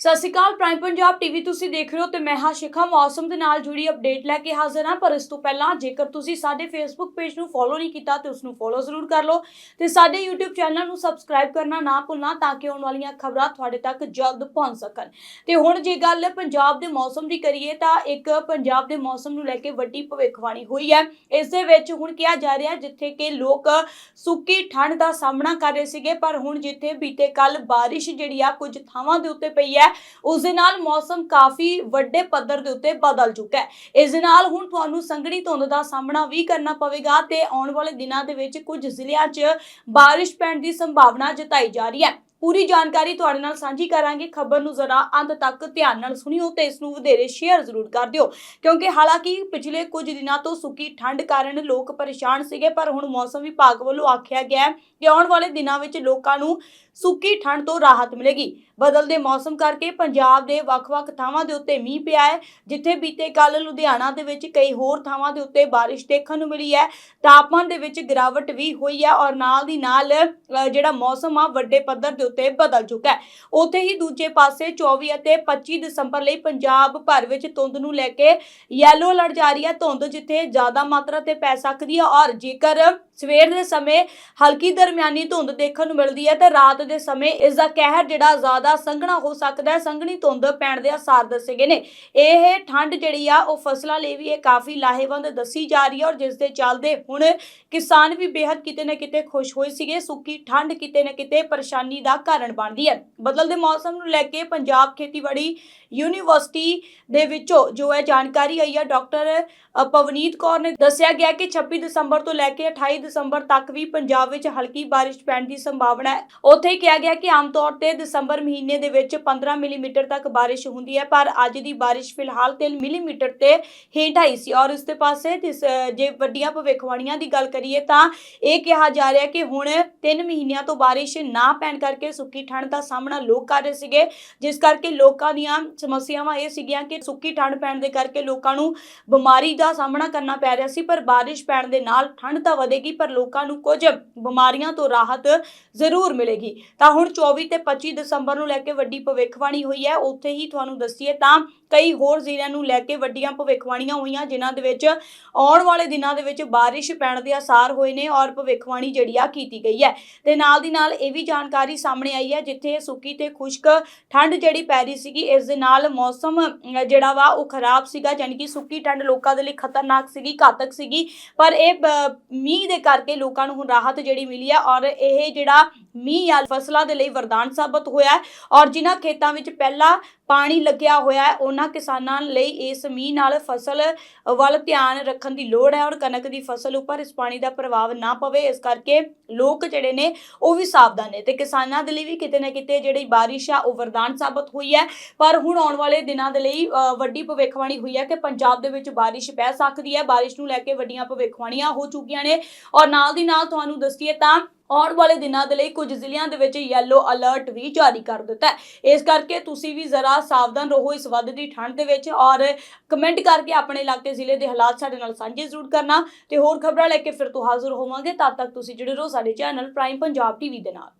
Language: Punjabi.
ਸਤਿ ਸ਼੍ਰੀ ਅਕਾਲ ਪ੍ਰਾਈਮ ਪੰਜਾਬ ਟੀਵੀ ਤੁਸੀਂ ਦੇਖ ਰਹੇ ਹੋ ਤੇ ਮੈਂ ਹਾਂ ਸ਼ਿਖਾ। ਮੌਸਮ ਦੇ ਨਾਲ ਜੁੜੀ ਅਪਡੇਟ ਲੈ ਕੇ ਹਾਜ਼ਰ ਹਾਂ, ਪਰ ਇਸ ਤੋਂ ਪਹਿਲਾਂ ਜੇਕਰ ਤੁਸੀਂ ਸਾਡੇ ਫੇਸਬੁੱਕ ਪੇਜ ਨੂੰ ਫੋਲੋ ਨਹੀਂ ਕੀਤਾ ਤੇ ਉਸ ਨੂੰ ਫੋਲੋ ਜ਼ਰੂਰ ਕਰ ਲਓ ਤੇ ਸਾਡੇ YouTube ਚੈਨਲ ਨੂੰ ਸਬਸਕ੍ਰਾਈਬ ਕਰਨਾ ਨਾ ਭੁੱਲਣਾ ਤਾਂ ਕਿ ਆਉਣ ਵਾਲੀਆਂ ਖਬਰਾਂ ਤੁਹਾਡੇ ਤੱਕ ਜਲਦ ਪਹੁੰਚ ਸਕਣ। ਤੇ ਹੁਣ ਜੇ ਗੱਲ ਪੰਜਾਬ ਦੇ ਮੌਸਮ ਦੀ ਕਰੀਏ ਤਾਂ ਇੱਕ ਪੰਜਾਬ ਦੇ ਮੌਸਮ ਨੂੰ ਲੈ ਕੇ ਵੱਡੀ ਭਵਿੱਖਬਾਣੀ ਹੋਈ ਹੈ। ਇਸ ਦੇ ਵਿੱਚ ਹੁਣ ਕਿਹਾ ਜਾ ਰਿਹਾ ਜਿੱਥੇ ਕਿ ਲੋਕ ਸੁੱਕੀ ਠੰਡ ਦਾ ਸਾਹਮਣਾ ਕਰ ਰਹੇ ਸੀਗੇ, ਪਰ ਹੁਣ ਜਿੱਥੇ ਬੀਤੇ ਕੱਲ ਬਾਰਿਸ਼ ਜਿਹੜੀ ਆ ਕੁਝ ਥਾਵਾਂ ਦੇ ਉੱਤੇ ਪਈ ਹੈ ਉਸ ਦੇ ਨਾਲ ਮੌਸਮ ਕਾਫੀ ਵੱਡੇ ਪੱਧਰ ਦੇ ਉੱਤੇ ਬਦਲ ਚੁੱਕਾ ਹੈ। ਇਸ ਦੇ ਨਾਲ ਹੁਣ ਤੁਹਾਨੂੰ ਸੰਘਣੀ ਧੁੰਦ ਦਾ ਸਾਹਮਣਾ ਵੀ ਕਰਨਾ ਪਵੇਗਾ ਤੇ ਆਉਣ ਵਾਲੇ ਦਿਨਾਂ ਦੇ ਵਿੱਚ ਕੁਝ ਜ਼ਿਲ੍ਹਿਆਂ 'ਚ ਬਾਰਿਸ਼ ਪੈਣ ਦੀ ਸੰਭਾਵਨਾ ਜਤਾਈ ਜਾ ਰਹੀ ਹੈ। ਪੂਰੀ ਜਾਣਕਾਰੀ ਤੁਹਾਡੇ ਨਾਲ ਸਾਂਝੀ ਕਰਾਂਗੇ। ਖਬਰ ਨੂੰ ਜ਼ਰਾ ਅੰਤ ਤੱਕ ਧਿਆਨ ਨਾਲ ਸੁਣਿਓ ਤੇ ਇਸ ਨੂੰ ਵਧੇਰੇ ਸ਼ੇਅਰ ਜ਼ਰੂਰ ਕਰ ਦਿਓ। ਕਿਉਂਕਿ ਹਾਲਾਂਕਿ ਪਿਛਲੇ ਕੁਝ ਦਿਨਾਂ ਤੋਂ ਸੁੱਕੀ ਠੰਡ ਕਾਰਨ ਲੋਕ ਪਰੇਸ਼ਾਨ ਸੀਗੇ, ਪਰ ਹੁਣ ਮੌਸਮ ਵਿਭਾਗ ਵੱਲੋਂ ਆਖਿਆ ਗਿਆ ਹੈ ਕਿ ਆਉਣ ਵਾਲੇ ਦਿਨਾਂ ਵਿੱਚ ਲੋਕਾਂ ਨੂੰ ਸੁੱਕੀ ਠੰਡ ਤੋਂ ਰਾਹਤ ਮਿਲੇਗੀ। ਬਦਲਦੇ ਮੌਸਮ ਕਰਕੇ ਪੰਜਾਬ ਦੇ ਵੱਖ-ਵੱਖ ਥਾਵਾਂ ਦੇ ਉੱਤੇ ਮੀਂਹ ਪਿਆ ਹੈ, ਜਿੱਥੇ ਬੀਤੇ ਕੱਲ ਲੁਧਿਆਣਾ ਦੇ ਵਿੱਚ ਕਈ ਹੋਰ ਥਾਵਾਂ ਦੇ ਉੱਤੇ ਬਾਰਿਸ਼ ਦੇਖਣ ਨੂੰ ਮਿਲੀ ਹੈ। ਤਾਪਮਾਨ ਦੇ ਵਿੱਚ ਗਿਰਾਵਟ ਵੀ ਹੋਈ ਹੈ ਔਰ ਨਾਲ ਦੀ ਨਾਲ ਜਿਹੜਾ ਮੌਸਮ ਆ, ਵੱਡੇ ਪੱਧਰ ਦੇ ਉੱਤੇ ਬਦਲ ਚੁੱਕਾ ਹੈ। ਉੱਥੇ ਹੀ ਦੂਜੇ ਪਾਸੇ 24 ਅਤੇ 25 ਦਸੰਬਰ ਲਈ ਪੰਜਾਬ ਭਰ ਵਿੱਚ ਧੁੰਦ ਨੂੰ ਲੈ ਕੇ ਯੈਲੋ ਅਲਰਟ ਜਾਰੀ ਹੈ। ਧੁੰਦ ਜਿੱਥੇ ਜ਼ਿਆਦਾ ਮਾਤਰਾ ਤੇ ਪੈ ਸਕਦੀ ਹੈ ਔਰ ਜੇਕਰ ਸਵੇਰ ਦੇ ਸਮੇਂ ਹਲਕੀ ਦਰ ਦਰਮਿਆਨੀ ਧੁੰਦ ਦੇਖਣ ਨੂੰ ਮਿਲਦੀ ਹੈ ਤੇ ਰਾਤ ਦੇ ਸਮੇਂ ਇਸ ਦਾ ਕਹਿਰ ਜਿਹੜਾ ਜ਼ਿਆਦਾ ਸੰਘਣਾ ਹੋ ਸਕਦਾ ਹੈ, ਸੰਘਣੀ ਧੁੰਦ ਪੈਣ ਦੇ ਆਸਾਰ ਦੱਸੇ ਗਏ ਨੇ। ਇਹ ਠੰਡ ਜਿਹੜੀ ਆ, ਉਹ ਫਸਲਾਂ ਲਈ ਵੀ ਇਹ ਕਾਫੀ ਲਾਹੇਵੰਦ ਦੱਸੀ ਜਾ ਰਹੀ ਹੈ ਔਰ ਜਿਸ ਦੇ ਚੱਲਦੇ ਹੁਣ ਕਿਸਾਨ ਵੀ ਬੇहद ਕਿਤੇ ਨਾ ਕਿਤੇ ਖੁਸ਼ ਹੋਏ ਸੀਗੇ, ਸੁੱਕੀ ਠੰਡ ਕਿਤੇ ਨਾ ਕਿਤੇ ਪਰੇਸ਼ਾਨੀ ਦਾ ਕਾਰਨ ਬਣਦੀ ਹੈ। ਬਦਲਦੇ ਮੌਸਮ ਨੂੰ ਲੈ ਕੇ ਪੰਜਾਬ ਖੇਤੀਬਾੜੀ ਯੂਨੀਵਰਸਿਟੀ ਦੇ ਵਿੱਚੋਂ ਜੋ ਹੈ ਜਾਣਕਾਰੀ ਆਈ ਹੈ ਡਾਕਟਰ ਪਵਨੀਤ ਕੌਰ ਨੇ ਦੱਸਿਆ ਗਿਆ ਕਿ 26 ਦਸੰਬਰ ਤੋਂ ਲੈ ਕੇ 28 ਦਸੰਬਰ ਤੱਕ ਵੀ ਪੰਜਾਬ ਵਿੱਚ ਹਲਕੀ ਬਾਰਿਸ਼ ਪੈਣ ਦੀ ਸੰਭਾਵਨਾ ਹੈ। ਉੱਥੇ ਕਿਹਾ ਗਿਆ ਕਿ ਆਮ ਤੌਰ ਤੇ ਦਸੰਬਰ ਮਹੀਨੇ ਦੇ ਵਿੱਚ 15 ਮਿਲੀਮੀਟਰ ਤੱਕ ਬਾਰਿਸ਼ ਹੁੰਦੀ ਹੈ, ਪਰ ਅੱਜ ਦੀ ਬਾਰਿਸ਼ ਫਿਲਹਾਲ 3 ਮਿਲੀਮੀਟਰ ਤੇ ਹੇਠ ਆਈ ਸੀ। ਔਰ ਇਸ ਦੇ ਪਾਸੇ ਜੇ ਵੱਡੀਆਂ ਭਵਿੱਖਬਾਣੀਆਂ ਦੀ ਗੱਲ ਕਰੀਏ ਤਾਂ ਇਹ ਕਿਹਾ ਜਾ ਰਿਹਾ ਕਿ ਹੁਣ 3 ਮਹੀਨਿਆਂ ਤੋਂ ਬਾਰਿਸ਼ ਨਾ ਪੈਣ ਕਰਕੇ ਸੁੱਕੀ ਠੰਡ ਦਾ ਸਾਹਮਣਾ ਲੋਕ ਕਰ ਰਹੇ ਸੀਗੇ, ਜਿਸ ਕਰਕੇ ਲੋਕਾਂ ਦੀਆਂ ਸਮੱਸਿਆਵਾਂ ਇਹ ਸੀਗੀਆਂ ਕਿ ਸੁੱਕੀ ਠੰਡ ਪੈਣ ਦੇ ਕਰਕੇ ਲੋਕਾਂ ਨੂੰ ਬਿਮਾਰੀ ਦਾ ਸਾਹਮਣਾ ਕਰਨਾ ਪੈ ਰਿਹਾ ਸੀ, ਪਰ ਬਾਰਿਸ਼ ਪੈਣ ਦੇ ਨਾਲ ਠੰਡ ਤਾਂ ਵਧੇਗੀ, ਪਰ ਲੋਕਾਂ ਨੂੰ ਕੁਝ ਬਿਮਾਰੀਆਂ ਤੋਂ ਰਾਹਤ ਜ਼ਰੂਰ ਮਿਲੇਗੀ। ਤਾਂ ਹੁਣ 24 ਤੇ 25 ਦਸੰਬਰ ਨੂੰ ਲੈ ਕੇ ਵੱਡੀ ਭਵਿੱਖਬਾਣੀ ਹੋਈ ਹੈ। ਉੱਥੇ ਹੀ ਤੁਹਾਨੂੰ ਦੱਸੀਏ ਤਾਂ ਕਈ ਹੋਰ ਜ਼ਿਲ੍ਹਿਆਂ ਨੂੰ ਲੈ ਕੇ ਵੱਡੀਆਂ ਭਵਿੱਖਬਾਣੀਆਂ ਹੋਈਆਂ, ਜਿਨ੍ਹਾਂ ਦੇ ਵਿੱਚ ਆਉਣ ਵਾਲੇ ਦਿਨਾਂ ਦੇ ਵਿੱਚ ਬਾਰਿਸ਼ ਪੈਣ ਦੇ ਆਸਾਰ ਹੋਏ ਨੇ ਔਰ ਭਵਿੱਖਬਾਣੀ ਜਿਹੜੀ ਆ ਕੀਤੀ ਗਈ ਹੈ। ਤੇ ਨਾਲ ਦੀ ਨਾਲ ਇਹ ਵੀ ਜਾਣਕਾਰੀ ਸਾਹਮਣੇ ਆਈ ਹੈ, ਜਿੱਥੇ ਸੁੱਕੀ ਤੇ ਖੁਸ਼ਕ ਠੰਡ ਜਿਹੜੀ ਪੈ ਰਹੀ ਸੀਗੀ, ਇਸ ਦੇ ਨਾਲ ਮੌਸਮ ਜਿਹੜਾ ਵਾ ਉਹ ਖਰਾਬ ਸੀਗਾ ਯਾਨੀ ਕਿ ਸੁੱਕੀ ਠੰਡ ਲੋਕਾਂ ਦੇ ਲਈ ਖਤਰਨਾਕ ਸੀਗੀ, ਘਾਤਕ ਸੀਗੀ। ਪਰ ਇਹ ਬ- ਮੀਂਹ ਦੇ ਕਰਕੇ ਲੋਕਾਂ ਨੂੰ ਹੁਣ ਰਾਹਤ ਜਿਹੜੀ ਮਿਲੀ ਹੈ ਔਰ ਇਹ ਜਿਹੜਾ ਮੀਂਹ ਜਾਂ ਫਸਲਾਂ ਦੇ ਲਈ ਵਰਦਾਨ ਸਾਬਤ ਹੋਇਆ ਹੈ ਔਰ ਜਿਨ੍ਹਾਂ ਖੇਤਾਂ ਵਿੱਚ ਪਹਿਲਾਂ ਪਾਣੀ ਲੱਗਿਆ ਹੋਇਆ ਹੈ, ਉਹਨਾਂ ਕਿਸਾਨਾਂ ਲਈ ਇਸ ਮੀਂਹ ਨਾਲ ਫਸਲ ਵੱਲ ਧਿਆਨ ਰੱਖਣ ਦੀ ਲੋੜ ਹੈ ਔਰ ਕਣਕ ਦੀ ਫਸਲ ਉੱਪਰ ਇਸ ਪਾਣੀ ਦਾ ਪ੍ਰਭਾਵ ਨਾ ਪਵੇ, ਇਸ ਕਰਕੇ ਲੋਕ ਜਿਹੜੇ ਨੇ ਉਹ ਵੀ ਸਾਵਧਾਨ ਨੇ ਤੇ ਕਿਸਾਨਾਂ ਦੇ ਲਈ ਵੀ ਕਿਤੇ ਨਾ ਕਿਤੇ ਜਿਹੜੀ ਬਾਰਿਸ਼ ਆ ਉਹ ਵਰਦਾਨ ਸਾਬਤ ਹੋਈ ਹੈ। ਪਰ ਹੁਣ ਆਉਣ ਵਾਲੇ ਦਿਨਾਂ ਦੇ ਲਈ ਵੱਡੀ ਭਵਿੱਖਬਾਣੀ ਹੋਈ ਹੈ ਕਿ ਪੰਜਾਬ ਦੇ ਵਿੱਚ ਬਾਰਿਸ਼ ਪੈ ਸਕਦੀ ਹੈ, ਬਾਰਿਸ਼ ਨੂੰ ਲੈ ਕੇ ਵੱਡੀਆਂ ਭਵਿੱਖਬਾਣੀਆਂ ਹੋ ਚੁੱਕੀਆਂ ਨੇ ਔਰ ਨਾਲ ਦੀ ਨਾਲ ਤੁਹਾਨੂੰ ਦੱਸੀਏ ਤਾਂ ਆਉਣ ਵਾਲੇ ਦਿਨਾਂ ਦੇ ਲਈ ਕੁਝ ਜ਼ਿਲ੍ਹਿਆਂ ਦੇ ਵਿੱਚ ਯੈਲੋ ਅਲਰਟ ਵੀ ਜਾਰੀ ਕਰ ਦਿੱਤਾ ਹੈ। ਇਸ ਕਰਕੇ ਤੁਸੀਂ ਵੀ ਜ਼ਰਾ ਸਾਵਧਾਨ ਰਹੋ ਇਸ ਵੱਧਦੀ ਠੰਡ ਦੇ ਵਿੱਚ ਔਰ ਕਮੈਂਟ ਕਰਕੇ ਆਪਣੇ ਇਲਾਕੇ ਜ਼ਿਲ੍ਹੇ ਦੇ ਹਾਲਾਤ ਸਾਡੇ ਨਾਲ ਸਾਂਝੇ ਜ਼ਰੂਰ ਕਰਨਾ। ਤੇ ਹੋਰ ਖਬਰਾਂ ਲੈ ਕੇ ਫਿਰ ਤੋਂ ਹਾਜ਼ਰ ਹੋਵਾਂਗੇ। ਤਦ ਤੱਕ ਤੁਸੀਂ ਜੁੜੇ ਰਹੋ ਸਾਡੇ ਚੈਨਲ ਪ੍ਰਾਈਮ ਪੰਜਾਬ ਟੀਵੀ ਦੇ ਨਾਲ।